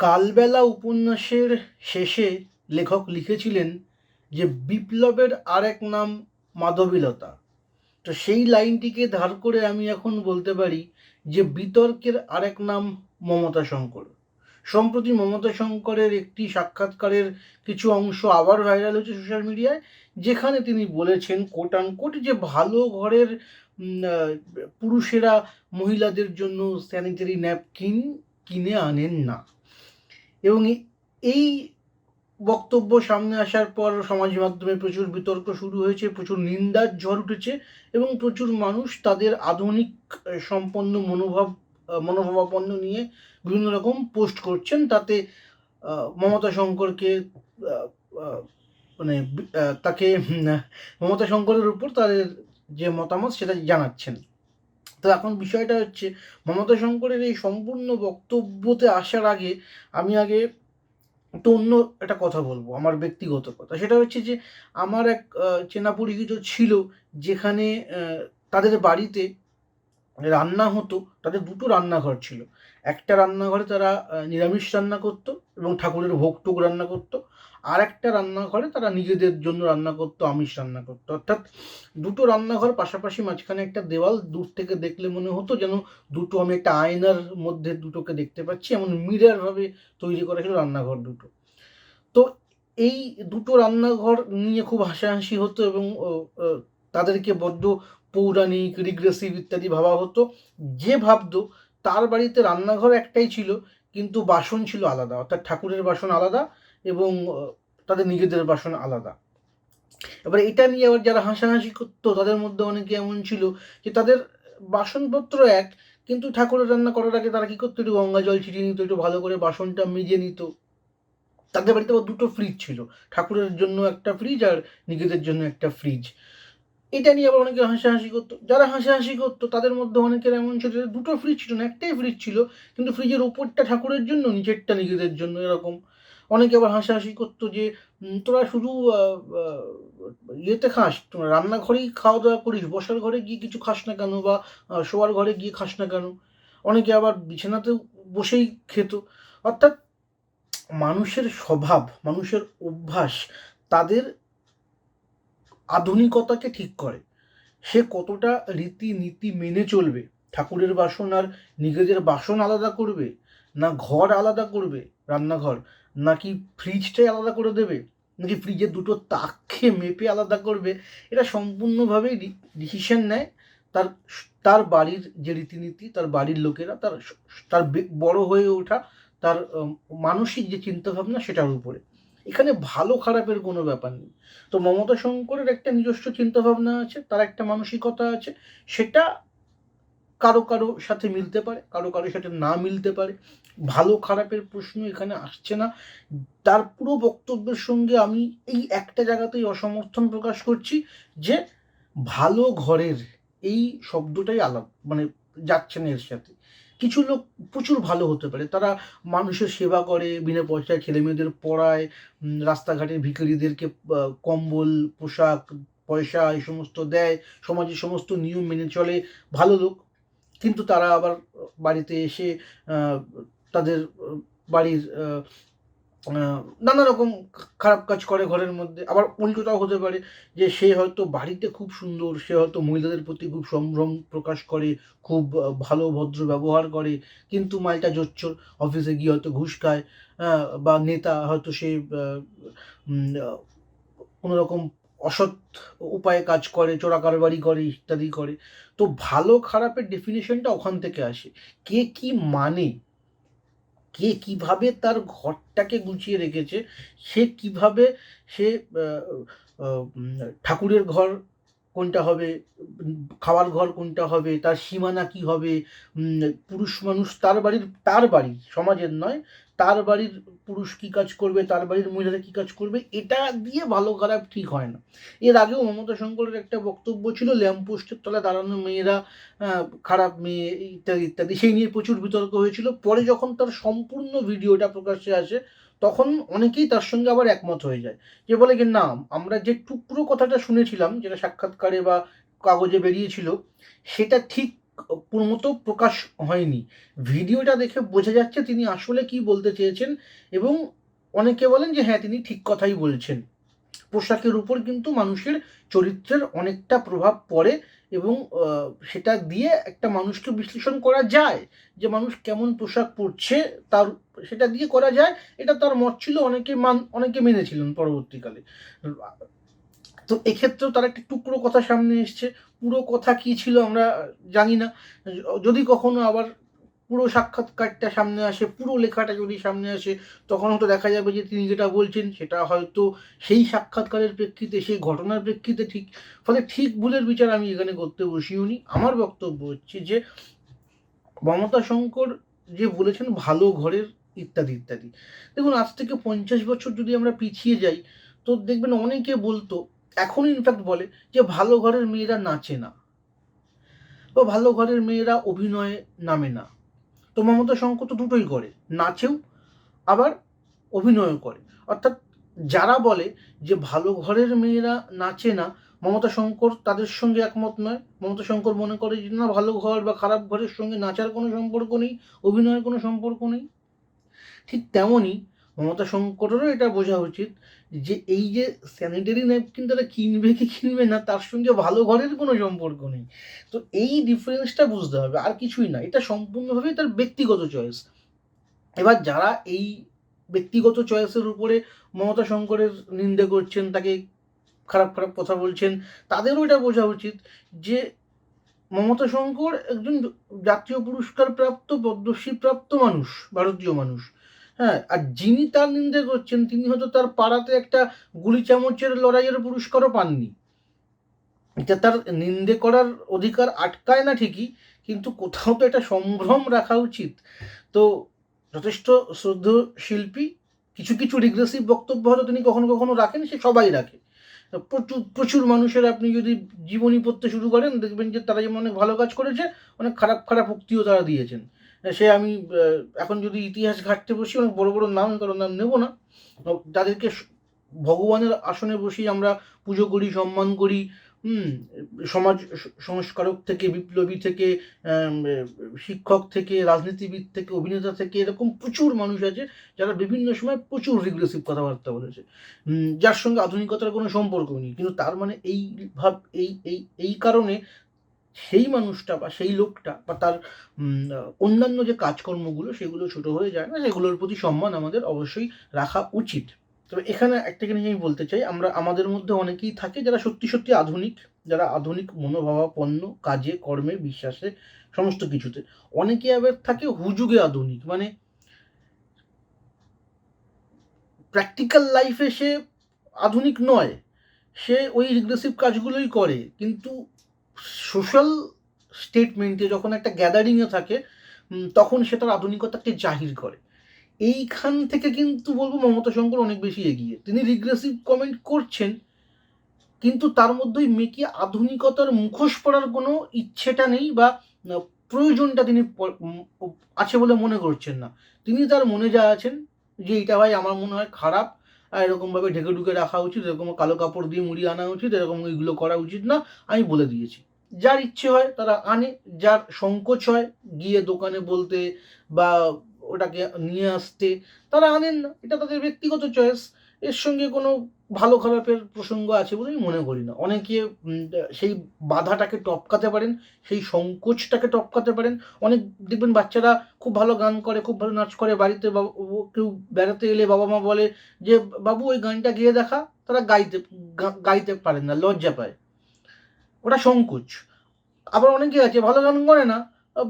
কালবেলা উপন্যাসের শেষে লেখক লিখেছিলেন যে বিপ্লবের আরেক নাম মাধবীলতা। তো সেই লাইনটিকে ধার করে আমি এখন বলতে পারি যে বিতর্কের আরেক নাম মমতা শঙ্কর। সম্প্রতি মমতা শঙ্করের একটি সাক্ষাৎকারের কিছু অংশ আবার ভাইরাল হয়েছে সোশ্যাল মিডিয়ায়, যেখানে তিনি বলেছেন কোট আনকোট যে ভালো ঘরের পুরুষেরা মহিলাদের জন্য স্যানিটারি ন্যাপকিন কিনে আনেন না। এবং এই বক্তব্য সামনে আসার পর সমাজ মাধ্যমে প্রচুর বিতর্ক শুরু হয়েছে, প্রচুর নিন্দার ঝড় উঠেছে এবং প্রচুর মানুষ তাদের আধুনিক সম্পন্ন মনোভাব মনোভাবাপন্ন নিয়ে বিভিন্ন রকম পোস্ট করছেন। তাতে মমতা শঙ্করকে মানে তাকে মমতা শঙ্করের উপর তাদের যে মতামত সেটা জানাচ্ছেন। তো এখন বিষয়টা হচ্ছে, মমতা শঙ্করের এই সম্পূর্ণ বক্তব্যতে আসার আগে আমি আগে তো অন্য একটা কথা বলব, আমার ব্যক্তিগত কথা। সেটা হচ্ছে যে, আমার এক চেনা পরিচিত ছিল যেখানে তাদের বাড়িতে রান্না হতো, তাদের দুটো রান্নাঘর ছিল। একটা রান্নাঘরে তারা নিরামিষ রান্না করতো এবং ঠাকুরের ভোগ টোক রান্না করতো। আর একটা রান্নাঘরে তারা নিজেদের জন্য রান্না করতো, আমিষ রান্না করতো। অর্থাৎ দুটো রান্নাঘর পাশাপাশি মাঝখানে একটা দেওয়াল, দূর থেকে দেখলে মনে হতো যেন দুটো আমি একটা আয়নার মধ্যে দুটোকে দেখতে পাচ্ছি, এমন মিরার ভাবে তৈরি করা ছিল রান্নাঘর দুটো। তো এই দুটো রান্নাঘর নিয়ে খুব হাসাহাসি হতো এবং তাদেরকে বড্ড পৌরাণিক রিগ্রেসিভ ইত্যাদি ভাবা হতো। যে ভাবতো তার বাড়িতে রান্নাঘর একটাই ছিল, কিন্তু বাসন ছিল আলাদা, অর্থাৎ ঠাকুরের বাসন আলাদা এবং তাদের নিজেদের বাসন আলাদা। এবার এটা নিয়ে আবার যারা হাসাহাসি করতো, তাদের মধ্যে অনেকে এমন ছিল যে তাদের বাসনপত্র এক, কিন্তু ঠাকুরের রান্না করার আগে তারা কি করতো, একটু গঙ্গা জল ছিটিয়ে নিত, একটু ভালো করে বাসনটা মেজে নিত। তাদের বাড়িতে আবার দুটো ফ্রিজ ছিল, ঠাকুরের জন্য একটা ফ্রিজ আর নিজেদের জন্য একটা ফ্রিজ এটা নিয়ে আবার অনেকে হাসাহাসি করতো। যারা হাসাহাসি করতো, তাদের মধ্যে অনেকের এমন ছিল দুটো ফ্রিজ ছিল না, একটাই ফ্রিজ ছিল, কিন্তু ফ্রিজের উপরটা ঠাকুরের জন্য, নিচেরটা নিজেদের জন্য, এরকম। অনেকে আবার হাসাহাসি করতো যে তোরা শুধু ইয়েতে খাস, তোরা রান্নাঘরেই খাওয়া দাওয়া করিস, বসার ঘরে গিয়ে কিছু খাস না কেন বা শোয়ার ঘরে গিয়ে খাস না কেন? অনেকে আবার বিছানাতে বসেই খেত। অর্থাৎ মানুষের স্বভাব, মানুষের অভ্যাস তাদের আধুনিকতাকে ঠিক করে। সে কতটা রীতিনীতি মেনে চলবে, ঠাকুরের বাসন আর নিজেদের বাসন আলাদা করবে, না ঘর আলাদা করবে রান্নাঘর? নাকি ফ্রিজটাই আলাদা করে দেবে? নাকি ফ্রিজের দুটো তাককে মেপে আলাদা করবে? এটা সম্পূর্ণভাবেই ডিসিশন নেয় তার তার বাড়ির যে রীতিনীতি, তার বাড়ির লোকেরা, তার তার বড় হয়ে ওঠা, তার মানসিক যে চিন্তাভাবনা সেটার উপরে। এখানে ভালো খারাপের কোনো ব্যাপার নেই। তো মমতা শঙ্করের একটা নিজস্ব চিন্তাভাবনা আছে, তার একটা মানসিকতা আছে, সেটা কারও কারও সাথে মিলতে পারে, কারও কারও সাথে না মিলতে পারে। ভালো খারাপের প্রশ্ন এখানে আসছে না। তার পুরো বক্তব্যের সঙ্গে আমি এই একটা জায়গাতেই অসমর্থন প্রকাশ করছি যে ভালো ঘরের এই শব্দটাই আলাপ মানে যাচ্ছে না এর সাথে। কিছু লোক প্রচুর ভালো হতে পারে। তারা মানুষের সেবা করে, বিনা পয়সায় ছেলে মেয়েদের পড়ায় রাস্তাঘাটে ভিখারিদেরকে কম্বল, পোশাক, পয়সা, এই সমস্ত দেয়। সমাজের সমস্ত নিয়ম মেনে চলে। ভালো লোক কিন্তু তারা আবার বাড়িতে এসে তাদের বাড়ির নানা রকম খারাপ কাজ করে ঘরের মধ্যে। আবার উল্টোটাও হতে পারে যে সে হয়তো বাড়িতে খুব সুন্দর সে হয়তো মহিলাদের প্রতি খুব সম্ভ্রম প্রকাশ করে খুব ভালো ভদ্র ব্যবহার করে কিন্তু মালটা জোচ্চোর অফিসে গিয়ে হয়তো ঘুষ খায় বা নেতা হয়তো সে আহ, অসৎ উপায়ে কাজ করে, চোরা কারবারি করে, ইত্যাদি করে। তো ভালো খারাপের ডেফিনেশনটা ওখান থেকে আসে। কে কি মানে? কে কীভাবে তার ঘরটাকে গুছিয়ে রেখেছে? সে কীভাবে সে ঠাকুরের ঘর কোনটা হবে, খাওয়ার ঘর কোনটা হবে, তার সীমানা কি হবে? পুরুষ মানুষ তার বাড়ির, তার বাড়ি, সমাজের নয় তার বাড়ির পুরুষ কি কাজ করবে, তার বাড়ির মহিলারা কি কাজ করবে, এটা দিয়ে ভালো খারাপ ঠিক হয় না। এর আগেও মমতা শঙ্করের একটা বক্তব্য ছিল ল্যাম্পপোস্টের তলায় দাঁড়ানো মেয়েরা খারাপ মেয়ে, ইত্যাদি ইত্যাদি, সেই নিয়ে প্রচুর বিতর্ক হয়েছিল। পরে যখন তার সম্পূর্ণ ভিডিওটা প্রকাশ্যে আসে, তখন অনেকেই তার সঙ্গে আবার একমত হয়ে যায়। যে বলে কি না, আমরা যে টুকরো কথাটা শুনেছিলাম, যেটা সাক্ষাৎকারে বা কাগজে বেরিয়েছিল, সেটা ঠিক মতো প্রকাশ হয়নি। ভিডিওটা দেখে বোঝা যাচ্ছে তিনি আসলে কি বলতে চেয়েছেন এবং অনেকে বলেন যে হ্যাঁ তিনি ঠিক কথাই বলছেন। পোশাকের উপর কিন্তু মানুষের চরিত্রের অনেকটা প্রভাব পড়ে এবং সেটা দিয়ে একটা মানুষকে বিশ্লেষণ করা যায় যে, মানুষ কেমন পোশাক পরছে, তার, সেটা দিয়ে করা যায়। এটা তার মত ছিল, অনেকে মান, অনেকে মেনেছিলেন পরবর্তীকালে। তো এক্ষেত্রেও তার একটা টুকরো কথা সামনে এসছে। পুরো কথা কি ছিল আমরা জানি না। যদি কখনো আবার পুরো সাক্ষাৎকারটা সামনে আসে, পুরো লেখাটা যদি সামনে আসে, তখন হয়তো দেখা যাবে যে তিনি যেটা বলছেন, সেটা হয়তো সেই সাক্ষাৎকারের প্রেক্ষিতে, সেই ঘটনার প্রেক্ষিতে ঠিক। ফলে ঠিক ভুলের বিচার আমি এখানে করতে বসিওনি। আমার বক্তব্য হচ্ছে যে মমতা শঙ্কর যে বলেছেন, ভালো ঘরের ইত্যাদি ইত্যাদি। দেখুন, আজ থেকে পঞ্চাশ বছর যদি আমরা পিছিয়ে যাই, তো দেখবেন অনেকে বলতো এখন ইনফ্যাক্ট বলে যে ভালো ঘরের মেয়েরা নাচে না বা ভালো ঘরের মেয়েরা অভিনয়ে নামে না। তো মমতা শঙ্কর তো দুটোই করে, নাচেও, আবার অভিনয়ও করে। অর্থাৎ যারা বলে যে ভালো ঘরের মেয়েরা নাচে না, মমতা শঙ্কর তাদের সঙ্গে একমত নয়। মমতা শঙ্কর মনে করে যে না, ভালো ঘর বা খারাপ ঘরের সঙ্গে নাচার কোনো সম্পর্ক নেই, অভিনয়ের কোনো সম্পর্ক নেই। ঠিক তেমনই মমতা শঙ্করেরও এটা বোঝা উচিত যে এই যে স্যানিটারি ন্যাপকিন তারা কিনবে কি কিনবে না, তার সঙ্গে ভালো ঘরের কোনো সম্পর্ক নেই। তো এই ডিফারেন্সটা বুঝতে হবে, আর কিছুই না। এটা সম্পূর্ণভাবে তার ব্যক্তিগত চয়েস এবার যারা এই ব্যক্তিগত চয়েসের উপরে মমতা শঙ্করের নিন্দে করছেন, তাকে খারাপ খারাপ কথা বলছেন, তাদেরও এটা বোঝা উচিত যে মমতা শঙ্কর একজন জাতীয় পুরস্কার প্রাপ্ত পদ্মশ্রী প্রাপ্ত মানুষ, ভারতীয় মানুষ। হ্যাঁ আর যিনি তার নিন্দে করছেন, তিনি হয়তো তার পাড়াতে একটা গুলি চামচের লড়াইয়ের পুরস্কারও পাননি। এটা তার নিন্দে করার অধিকার আটকায় না ঠিকই, কিন্তু কোথাও তো এটা সম্ভ্রম রাখা উচিত। তো যথেষ্ট শ্রদ্ধ শিল্পী কিছু কিছু রিগ্রেসিভ বক্তব্য হয়তো তিনি কখনো কখনো রাখেন, সে সবাই রাখে। প্রচুর প্রচুর মানুষের আপনি যদি জীবনী পড়তে শুরু করেন, দেখবেন যে তারা যেমন অনেক ভালো কাজ করেছে, অনেক খারাপ খারাপ উক্তিও তারা দিয়েছেন। সে আমি এখন যদি ইতিহাস ঘাটতে বসি, অনেক বড় বড় নাম কারণ নাম নেব না। যাদেরকে ভগবানের আসনে বসেই আমরা পুজো করি, সম্মান করি সমাজ সংস্কারক থেকে, বিপ্লবী থেকে শিক্ষক থেকে, রাজনীতিবিদ থেকে, অভিনেতা থেকে, এরকম প্রচুর মানুষ আছে, যারা বিভিন্ন সময় প্রচুর রিগ্রেসিভ কথাবার্তা বলেছে। যার সঙ্গে আধুনিকতার কোনো সম্পর্ক নেই। কিন্তু তার মানে এই ভাব, এই এই এই কারণে সেই মানুষটা বা সেই লোকটা বা তার অন্যান্য যে কাজকর্মগুলো সেগুলো ছোট হয়ে যায় না, সেগুলোর প্রতি সম্মান আমাদের অবশ্যই রাখা উচিত। তবে এখানে একটা জিনিস আমি বলতে চাই, আমরা, আমাদের মধ্যে অনেকেই থাকে যারা সত্যি সত্যি আধুনিক, যারা আধুনিক মনোভাবাপন্ন কাজে, কর্মে, বিশ্বাসে, সমস্ত কিছুতে। অনেকে আবার থাকে হুজুগে আধুনিক মানে প্র্যাকটিক্যাল লাইফে সে আধুনিক নয়, সে ওই রিগ্রেসিভ কাজগুলোই করে, কিন্তু সোশ্যাল স্টেটমেন্টে যখন একটা গ্যাদারিংয়ে থাকে তখন সে তার আধুনিকতাকে জাহির করে। এইখান থেকে কিন্তু বলব মমতা শঙ্কর অনেক বেশি এগিয়ে। তিনি রিগ্রেসিভ কমেন্ট করছেন, কিন্তু তার মধ্যেই মেকি আধুনিকতার মুখোশ পড়ার কোনো ইচ্ছেটা নেই বা প্রয়োজনটা তিনি আছে বলে মনে করছেন না। তিনি তার মনে যা আছেন, যে এটা ভাই আমার মনে হয় খারাপ, আর এরকমভাবে ঢেকে ঢুকে রাখা উচিত, এরকম কালো কাপড় দিয়ে মুড়ি আনা উচিত, এরকম এইগুলো করা উচিত না, আমি বলে দিয়েছি। যার ইচ্ছে হয় তারা আনে, যার সংকোচ হয় গিয়ে দোকানে বলতে বা ওটাকে নিয়ে আসতে, তারা আনেন না। এটা তাদের ব্যক্তিগত চয়েস এর সঙ্গে কোনো ভালো খারাপের প্রসঙ্গ আছে বলে আমি মনে করি না। অনেকে সেই বাধাটাকে টপকাতে পারেন, সেই সংকোচটাকে টপকাতে পারেন। অনেক দেখবেন বাচ্চারা খুব ভালো গান করে, খুব ভালো নাচ করে, বাড়িতে কেউ বেড়াতে এলে বাবা মা বলে যে, বাবু, ওই গানটা গিয়ে দেখা। তারা গাইতে গাইতে পারেন না, লজ্জা পায়। ওটা সংকোচ। আবার অনেকে আছে, ভালো গান করে না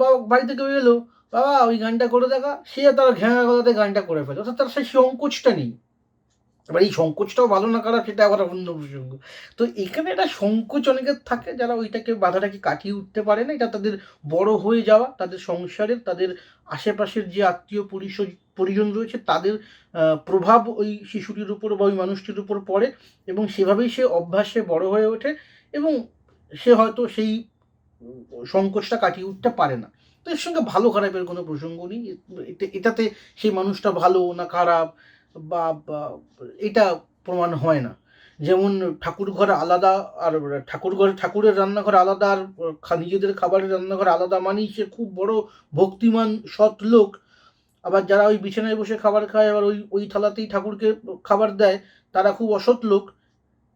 বাবা বাড়িতে কেউ এলো, বাবা, ওই গানটা করে দেখা, সে তার ঘেঁড়া গলাতে গানটা করে ফেলে, অর্থাৎ তার সেই সংকোচটা নেই। এবার এই সংকোচটাও ভালো না খারাপ, সেটা আবার অন্য প্রসঙ্গ। তো এখানে একটা সংকোচ অনেকের থাকে, যারা ওইটাকে, বাধাটাকে কাটিয়ে উঠতে পারে না, এটা তাদের বড় হয়ে যাওয়া, তাদের সংসারের, তাদের আশেপাশের যে আত্মীয় পরিষদ পরিজন রয়েছে, তাদের প্রভাব ওই শিশুটির উপর বা ওই মানুষটির উপর পড়ে, এবং সেভাবেই সে অভ্যাসে বড় হয়ে ওঠে, এবং সে হয়তো সেই সংকোচটা কাটিয়ে উঠতে পারে না। তো এর সঙ্গে ভালো খারাপের কোনো প্রসঙ্গ নেই। এটাতে সেই মানুষটা ভালো না খারাপ বা এটা প্রমাণ হয় না। যেমন ঠাকুর ঘর আলাদা আর ঠাকুর ঘর, ঠাকুরের রান্নাঘর আলাদা আর নিজেদের খাবারের রান্নাঘর আলাদা মানেই সে খুব বড় ভক্তিমান, সৎ লোক। আবার যারা ওই বিছানায় বসে খাবার খায়, আবার ওই ওই থালাতেই ঠাকুরকে খাবার দেয়, তারা খুব অসৎ লোক।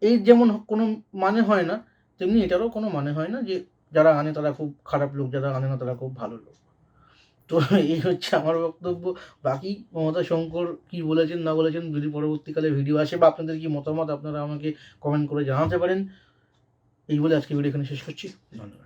এই যেমন কোনো মানে হয় না। তেমনি এটারও কোনো মানে হয় না যে যারা আনে তারা খুব খারাপ লোক, যারা আনে না তারা খুব ভালো লোক। তো এই হচ্ছে আমার বক্তব্য। বাকি মমতা শঙ্কর কি বলেছেন, না বলেছেন, যদি পরবর্তীকালে ভিডিও আসে বা আপনাদের কি মতামত, আপনারা আমাকে কমেন্ট করে জানাতে পারেন। এই বলে আজকে ভিডিও এখানে শেষ করছি। ধন্যবাদ।